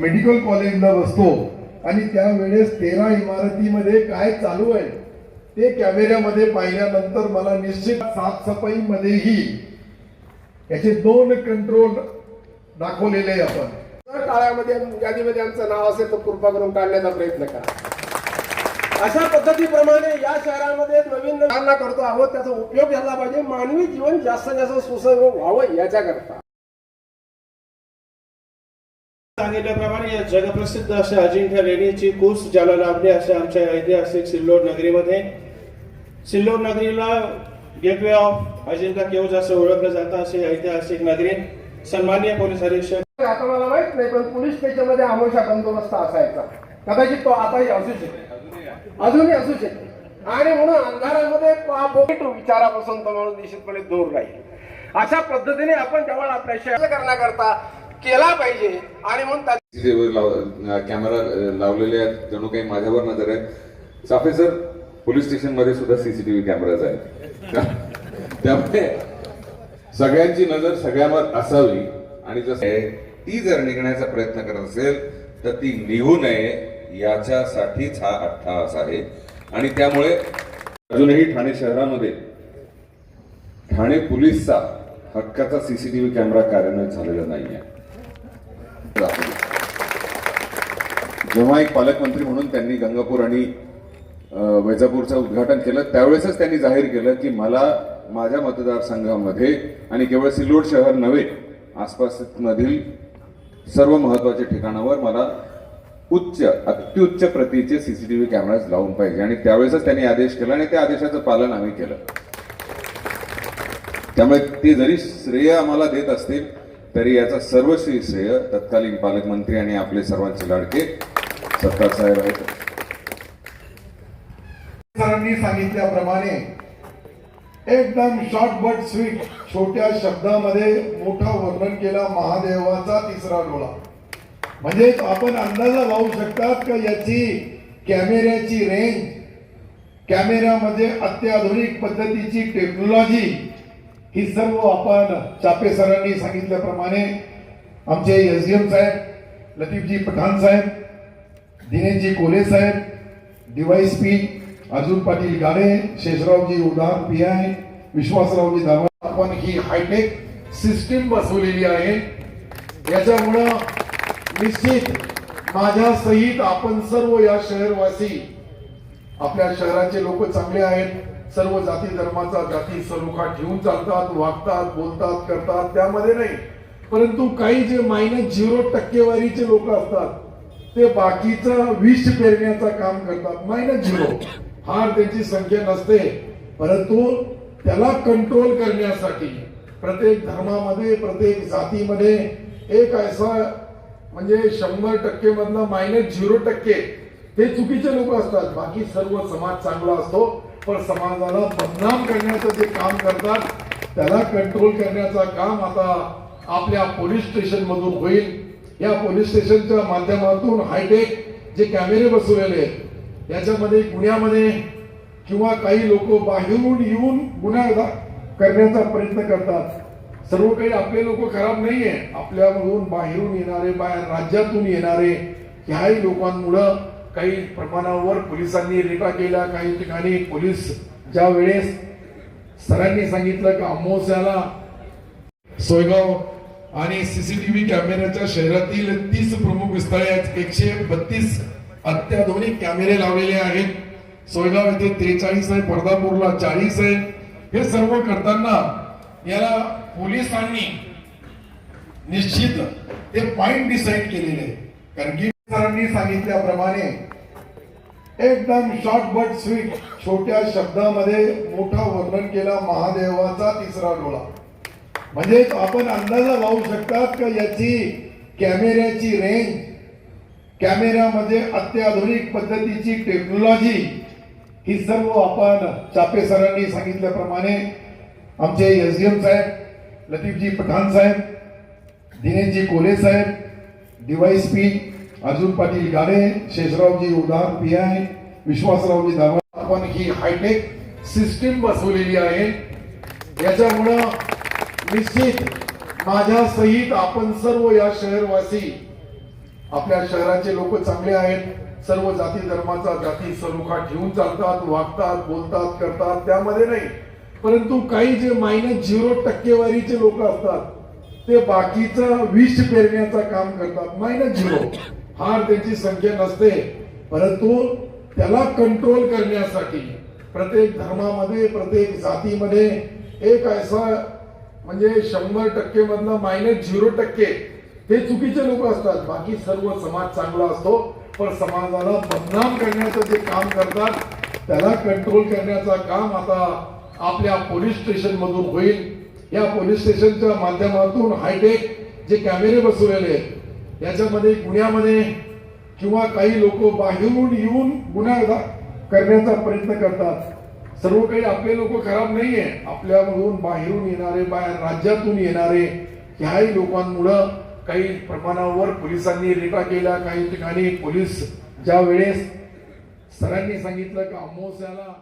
Medical कॉलेजला बसतो आणि त्यावेळेस तेरा इमारतीमध्ये काय चालू आहे ते कॅमेऱ्यामध्ये पाहिल्यानंतर मला निश्चित साफसफाईमध्येही याचे दोन कंट्रोल दाखवलेले आहे आपण. जर काळामध्ये यादीमध्ये आमचं नाव असेल तर कृपा करून काढण्याचा प्रयत्न करा. अशा पद्धतीप्रमाणे या शहरामध्ये नवीन करतो आहोत त्याचा उपयोग झाला पाहिजे. मानवी जीवन जास्तीत जास्त सुसंग व्हावं याच्याकरता. सांगितल्याप्रमाणे या जगप्रसिद्ध अशा अजिंठा लेणीची कूस ज्याला लाभली अशा आमच्या ऐतिहासिक सिल्लोड नगरीमध्ये. सिल्लोड नगरीला गेटवे ऑफ अजिंठा केव्ज असं ओळखलं जातं अशी ऐतिहासिक नगरी. सन्माननीय पोलीस अधीक्षक आता मला माहीत नाही पण पोलीस स्टेशनमध्ये आमोशा बंदोबस्त असायचा. कदाचित तो आताही असू शकेल अजूनही असू शकेल आणि म्हणून अंधारामध्ये विचारापासून तो माणूस निश्चितपणे दूर राहील. अशा पद्धतीने आपण जवळ आपल्या शहर करण्याकरता केला पाहिजे आणि म्हणून कॅमेरा लावलेले आहेत. जणू काही माझ्यावर नजर आहे साफे सर पोलीस स्टेशनमध्ये सुद्धा सीसीटीव्ही कॅमेराज आहेत. त्यामुळे सगळ्यांची नजर सगळ्यांवर असावी. आणि जसं आहे, ती जर निघण्याचा प्रयत्न करत असेल तर ती निघू नये. याच्यासाठीच हा अठ्ठावास आहे. आणि त्यामुळे अजूनही ठाणे शहरामध्ये ठाणे पोलीसचा हक्काचा सीसीटीव्ही कॅमेरा कार्यान्वित झालेला नाहीये जेव्हा एक पालकमंत्री म्हणून त्यांनी गंगापूर आणि वैजापूरचं उद्घाटन केलं त्यावेळेसच त्यांनी जाहीर केलं की मला माझ्या मतदारसंघामध्ये आणि केवळ सिल्लोड शहर नव्हे आसपास मधील सर्व महत्त्वाच्या ठिकाणावर मला उच्च अत्युच्च प्रतीचे सीसीटीव्ही कॅमेराज लावून पाहिजे. आणि त्यावेळेसच त्यांनी आदेश केला आणि त्या आदेशाचं पालन आम्ही केलं. त्यामुळे ते जरी श्रेय आम्हाला देत असतील तरी याचा सर्वश्री श्रेय तत्कालीन पालकमंत्री आणि आपले सर्वांचे लाडके सत्तार साहेब आहेत. सरांनी सांगितल्याप्रमाणे एकदम शॉर्ट बट स्वीट छोट्या शब्दामध्ये मोठा वर्णन केला महादेवाचा तिसरा डोळा. म्हणजे आपण अंदाजा लावू शकतात का याची कॅमेऱ्याची रेंज कॅमेऱ्यामध्ये अत्याधुनिक पद्धतीची टेक्नॉलॉजी ही सर्व आपण चापे सरांनी सांगितल्याप्रमाणे आमचे एस डी एम साहेब लतीफजी पठाण साहेब दिनेशजी कोले साहेब DYSP Arjun Patil Gade Shesharaoji Udar P I विश्वासरावजी दावा आपण ही हायटेक सिस्टीम बसवलेली आहे. याच्यामुळं निश्चित माझ्या सहित आपण सर्व या शहरवासी आपल्या शहराचे लोक चांगले आहेत. सर्व जाती धर्माचा जाती स्वरूपात घेऊन चालतात वागतात बोलतात करतात त्यामध्ये नाही. परंतु काही जे मायनस झिरो टक्केवारीचे लोक असतात ते बाकीचं विष पेरण्याचं काम करतात. मायनस झिरो फार त्याची संख्या नसते. परंतु त्याला कंट्रोल करण्यासाठी प्रत्येक धर्मामध्ये प्रत्येक जातीमध्ये एक असा म्हणजे शंभर टक्के मधनं मायनस झिरो टक्के ते चुकीचे लोक असतात. बाकी सर्व समाज चांगला असतो. पण समाजाला बदनाम करण्याचं जे काम करतात त्याला कंट्रोल करण्याचं काम आता आपल्या पोलीस स्टेशन मधून होईल. या पोलीस स्टेशनच्या माध्यमातून हायटेक जे कॅमेरे बसवलेले आहेत याच्यामध्ये गुन्ह्यामध्ये किंवा काही लोक बाहेरून येऊन गुन्हा करण्याचा प्रयत्न करतात. सर्व काही आपले लोक खराब नाही आहे आपल्यामधून बाहेरून येणारे बाहेर राज्यातून येणारे ह्याही लोकांमुळं काही प्रमाणावर पोलिसांनी रेटा केल्या काही ठिकाणी पोलीस ज्या वेळेस सरांनी सांगितलं की अमोस्याला सोयगाव आणि सीसीटीव्ही कॅमेऱ्याच्या शहरातील तीस प्रमुख स्थळे एकशे बत्तीस अत्याधुनिक कॅमेरे लावलेले आहेत. सोयगाव येथे त्रेचाळीस आहे पर्दापूरला चाळीस आहे. हे सर्व करताना याला पोलिसांनी निश्चित ते पॉइंट डिसाईड केलेले आहे. कारण की सरांनी सांगितल्याप्रमाणे एकदम शॉर्ट बट स्वीट छोट्या शब्दामध्ये मोठा वर्णन केला महादेवाचा तिसरा डोळा. म्हणजे आपण अंदाजा लावू शकतात का याची कॅमेऱ्याची रेंज कॅमेऱ्यामध्ये अत्याधुनिक पद्धतीची टेक्नॉलॉजी ही सर्व आपण चापे सरांनी सांगितल्याप्रमाणे आमचे एस डी एम साहेब लतीफजी पठाण साहेब दिनेशजी कोले साहेब DYSP Arjun Patil Gade Shesharaoji Udar P I विश्वासरावजी दावा आपण ही हायटेक सिस्टीम बसवलेली आहे. याच्यामुळं निश्चित माझ्या सहित आपण सर्व या शहरवासी आपल्या शहराचे लोक चांगले आहेत. सर्व जाती धर्माचा जाती सलोखा ठेवून चालतात वागतात बोलतात करतात त्यामध्ये नाही. परंतु काही जे मायनस झिरो टक्केवारीचे लोक असतात ते बाकीचं विष पेरण्याचं काम करतात. मायनस झिरो फार त्यांची संख्या नसते परंतु त्याला कंट्रोल करण्यासाठी प्रत्येक धर्मामध्ये प्रत्येक जातीमध्ये एक असा म्हणजे शंभर टक्के मधला मायनस झिरो टक्के ते चुकीचे लोक असतात. बाकी सर्व समाज चांगला असतो पण समाजाला बदनाम करण्याचं जे काम करतात त्याला कंट्रोल करण्याचं काम आता आपल्या पोलीस स्टेशन मधून होईल. या पोलीस स्टेशनच्या माध्यमातून हायटेक जे कॅमेरे बसवलेले आहेत याच्यामध्ये गुन्ह्यामध्ये किंवा काही लोक बाहेरून येऊन गुन्हा करण्याचा प्रयत्न करतात. सर्व काही आपले लोक खराब नाहीये. आपल्यामधून बाहेरून येणारे बाहेर राज्यातून येणारे ह्याही लोकांमुळं काही प्रमाणावर पोलिसांनी रेटा केल्या काही ठिकाणी पोलीस ज्या वेळेस सरांनी सांगितलं की अमावस्याला